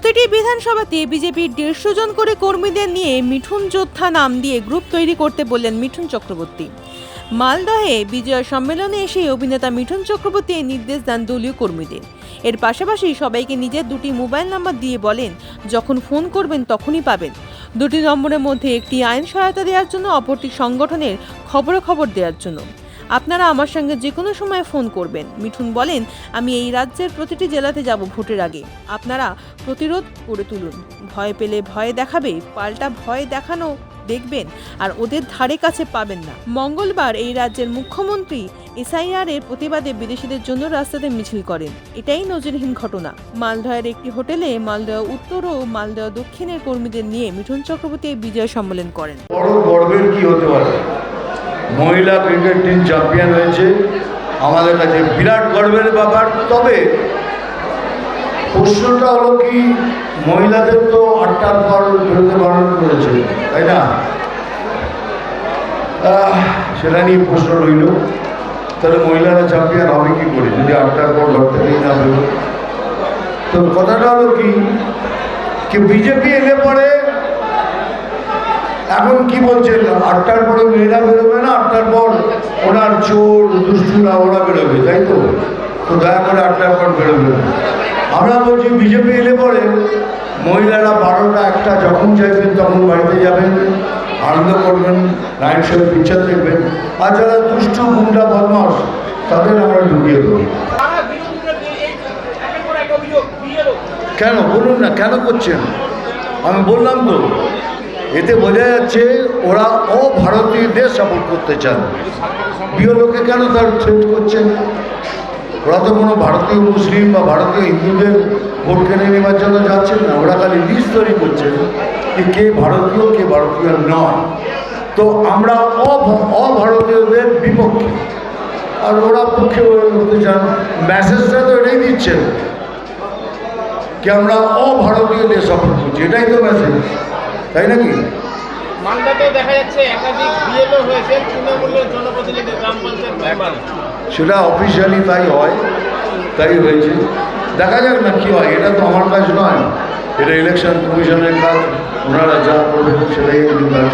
প্রতিটি বিধানসভাতে বিজেপির দেড়শো জন করে কর্মীদের নিয়ে মিঠুন যোদ্ধা নাম দিয়ে গ্রুপ তৈরি করতে বললেন মিঠুন চক্রবর্তী। মালদহে বিজয় সম্মেলনে এসে অভিনেতা মিঠুন চক্রবর্তী নির্দেশ দেন দলীয় কর্মীদের। এর পাশাপাশি সবাইকে নিজের দুটি মোবাইল নাম্বার দিয়ে বলেন, যখন ফোন করবেন তখনই পাবেন। দুটি নম্বরের মধ্যে একটি আইন সহায়তা দেওয়ার জন্য, অপরটি সংগঠনের খবরাখবর দেওয়ার জন্য। আপনারা আমার সঙ্গে যে কোনো সময় ফোন করবেন। মিঠুন বলেন, আমি এই রাজ্যের প্রতিটি জেলাতে যাব ভোটের আগে। আপনারা প্রতিরোধ করে তুলুন। ভয় পেলে ভয় দেখাবে, পাল্টা ভয় দেখানো দেখবেন, আর ওদের ধারে কাছে পাবেন না। মঙ্গলবার এই রাজ্যের মুখ্যমন্ত্রী এসআইআর এর প্রতিবাদে বিদেশিদের জন্য রাস্তাতে মিছিল করেন। এটাই নজিরহীন ঘটনা। মালদহের একটি হোটেলে মালদহ উত্তর ও মালদহ দক্ষিণের কর্মীদের নিয়ে মিঠুন চক্রবর্তী বিজয় সম্মেলন করেন। বড় গর্বের কি হতে পারে? মহিলা ক্রিকেট টিম চ্যাম্পিয়ন হয়েছে। আমাদের কাছে বিরাট গর্বের ব্যাপার। তবে প্রশ্নটা হলো কি, মহিলাদের তো আটটার পর বেরোতে বারণ করেছে, তাই না? সেটা নিয়ে প্রশ্ন রইল। তাহলে মহিলারা চ্যাম্পিয়ন হবে কি করে? যদি আটটার পর ঘর থেকেই না তো কথাটা হলো কি বিজেপি এলে পরে এখন কি বলছেন? আটটার পরে মেয়েরা বেরোবে না? আটটার পর ওনার চোর, দুষ্টুরা ওরা বেরোবে, তাই তো? তো দয়া করে আটটার পর বেরোবে আমরা বলছি, বিজেপি এলে পরে মহিলারা বারোটা একটা যখন চাইবেন তখন বাড়িতে যাবেন, আনন্দ করবেন নাইট শো পিকচার দেখবেন। আর যারা দুষ্টু, গুন্ডা বদমাস তাদের আমরা ঢুকিয়ে দেবো। কেন? বলুন না, কেন করছেন? আমি বললাম তো। এতে বোঝা যাচ্ছে ওরা অভারতীয়দের সাপোর্ট করতে চান। বিওলোকে কেন তার থ্রেট করছেন? ওরা তো কোনো ভারতীয় মুসলিম বা ভারতীয় হিন্দুদের ভোট কেনে নেওয়ার জন্য যাচ্ছেন না, ওরা খালি লিস্ট তৈরি করছেন যে কে ভারতীয় কে ভারতীয় নয়। তো আমরা অভ- অভারতীয়দের বিপক্ষে। আর ওরা পক্ষে করতে চান মেসেজটা তো এটাই দিচ্ছেন কি আমরা অভারতীয়দের সাপোর্ট করছি, এটাই তো মেসেজ তাই নাকি? দেখা যাচ্ছে একাধিক বিএলও হয়েছে তৃণমূলের জনপ্রতিনিধি গ্রাম পঞ্চায়েত সেটা অফিসিয়ালি তাই হয় তাই হয়েছে। দেখা যাক না কী হয় এটা তো আমার কাজ নয়। এটা ইলেকশন কমিশনের কাজ ওনারা যা করবেন সেটাই কাজ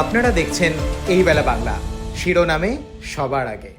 আপনারা দেখছেন এই বেলা বাংলা। শিরোনামে সবার আগে।